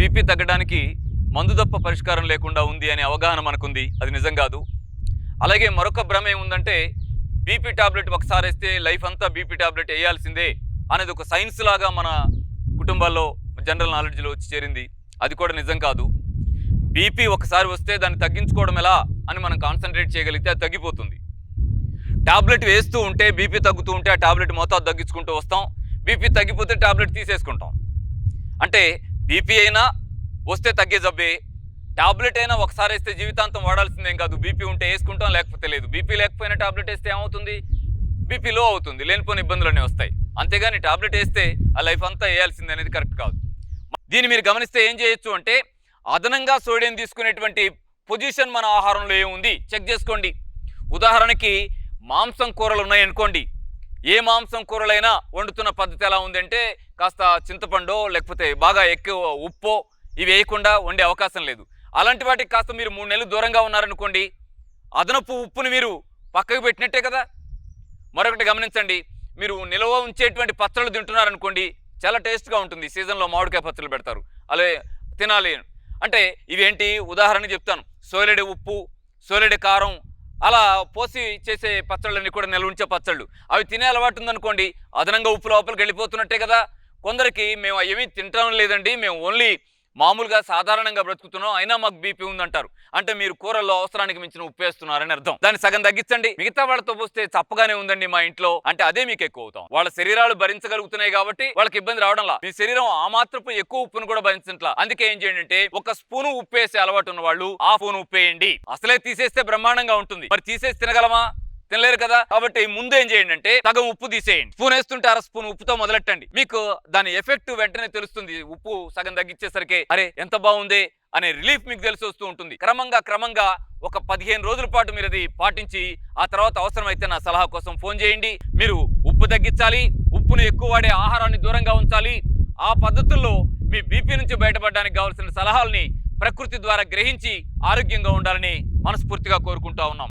BP తగ్గడానికి మందు తప్ప పరిష్కారం లేకుండా ఉంది అనే అవగాహన మనకుంది. అది నిజం కాదు. అలాగే మరొక భ్రమ ఏముందంటే బీపీ టాబ్లెట్ ఒకసారి వేస్తే లైఫ్ అంతా బీపీ టాబ్లెట్ వేయాల్సిందే అనేది ఒక సైన్స్ లాగా మన కుటుంబాల్లో జనరల్ నాలెడ్జ్లో వచ్చి చేరింది. అది కూడా నిజం కాదు. బీపీ ఒకసారి వస్తే దాన్ని తగ్గించుకోవడం ఎలా అని మనం కాన్సన్ట్రేట్ చేయగలిగితే అది తగ్గిపోతుంది. టాబ్లెట్ వేస్తూ ఉంటే బీపీ తగ్గుతూ ఉంటే ఆ టాబ్లెట్ మోతాదు తగ్గించుకుంటూ వస్తాం. బీపీ తగ్గిపోతే టాబ్లెట్ తీసేసుకుంటాం. అంటే బీపీ అయినా వస్తే తగ్గే జబ్బే. టాబ్లెట్ అయినా ఒకసారి వేస్తే జీవితాంతం వాడాల్సిందేం కాదు. బీపీ ఉంటే వేసుకుంటాం లేకపోతే లేదు. బీపీ లేకపోయినా టాబ్లెట్ వేస్తే ఏమవుతుంది? బీపీ లో అవుతుంది. లేనిపోని ఇబ్బందులన్నీ వస్తాయి. అంతేగాని టాబ్లెట్ వేస్తే ఆ లైఫ్ అంతా వేయాల్సింది అనేది కరెక్ట్ కాదు. దీన్ని మీరు గమనిస్తే ఏం చేయొచ్చు అంటే అదనంగా సోడియం తీసుకునేటువంటి పొజిషన్ మన ఆహారంలో ఏముంది? చెక్ చేసుకోండి. ఉదాహరణకి మాంసం కూరలు ఉన్నాయనుకోండి. ఏ మాంసం కూరలైనా వండుతున్న పద్ధతి ఎలా ఉందంటే కాస్త చింతపండో లేకపోతే బాగా ఎక్కువ ఉప్పో ఇవి వేయకుండా వండే అవకాశం లేదు. అలాంటి వాటికి కాస్త మీరు మూడు నెలలు దూరంగా ఉన్నారనుకోండి అదనపు ఉప్పుని మీరు పక్కకు పెట్టినట్టే కదా? మరొకటి గమనించండి మీరు నిల్వ ఉంచేటువంటి పచ్చళ్ళు తింటున్నారనుకోండి చాలా టేస్ట్గా ఉంటుంది. సీజన్లో మామిడికాయ పచ్చళ్ళు పెడతారు. అలాగే తినాలి. అంటే ఇవేంటి? ఉదాహరణ చెప్తాను. సోలెడి ఉప్పు సోలెడి కారం అలా పోసి చేసే పచ్చళ్ళని కూడా నిల్వ ఉంచే పచ్చళ్ళు. అవి తినే అలవాటు ఉందనుకోండి అదనంగా ఉప్పు లోపలికి వెళ్ళిపోతున్నట్టే కదా. కొందరికి మేము అవి తింటాం లేదండి మేము ఓన్లీ మామూలుగా సాధారణంగా బ్రతుకుతున్నాం అయినా మాకు బీపీ ఉందంటారు. అంటే మీరు కూరల్లో అవసరానికి మించిన ఉప్పు వేస్తున్నారని అర్థం. దాన్ని సగం తగ్గించండి. మిగతా వాళ్ళతో పోస్తే చప్పగానే ఉందండి మా ఇంట్లో. అంటే అదే మీకు ఎక్కువ అవుతాం. వాళ్ళ శరీరాలు భరించగలుగుతున్నాయి కాబట్టి వాళ్ళకి ఇబ్బంది రావడంలా. మీ శరీరం ఆ మాత్రపు ఎక్కువ ఉప్పును కూడా భరించట్లా. అందుకే ఏం చేయండి అంటే ఒక స్పూను ఉప్పు వేసే అలవాటు ఉన్న వాళ్ళు ఆ స్పూన్ ఉప్పు వేయండి. అసలే తీసేస్తే బ్రహ్మాండంగా ఉంటుంది. మరి తీసేసి తినగలమా? తినలేరు కదా? కాబట్టి ముందు ఏం చేయండి అంటే సగం ఉప్పు తీసేయండి. స్పూన్ వేస్తుంటే అర స్పూన్ ఉప్పుతో మొదలెట్టండి. మీకు దాని ఎఫెక్ట్ వెంటనే తెలుస్తుంది. ఉప్పు సగం తగ్గించేసరికి అరే ఎంత బాగుంది? అనే రిలీఫ్ మీకు తెలిసి వస్తూ ఉంటుంది. క్రమంగా క్రమంగా ఒక పదిహేను రోజుల పాటు మీరు అది పాటించి ఆ తర్వాత అవసరమైతే నా సలహా కోసం ఫోన్ చేయండి. మీరు ఉప్పు తగ్గించాలి ఉప్పును ఎక్కువ వాడే ఆహారాన్ని దూరంగా ఉంచాలి. ఆ పద్ధతుల్లో మీ బీపీ నుంచి బయటపడడానికి కావాల్సిన సలహాలని ప్రకృతి ద్వారా గ్రహించి ఆరోగ్యంగా ఉండాలని మనస్ఫూర్తిగా కోరుకుంటా ఉన్నాం.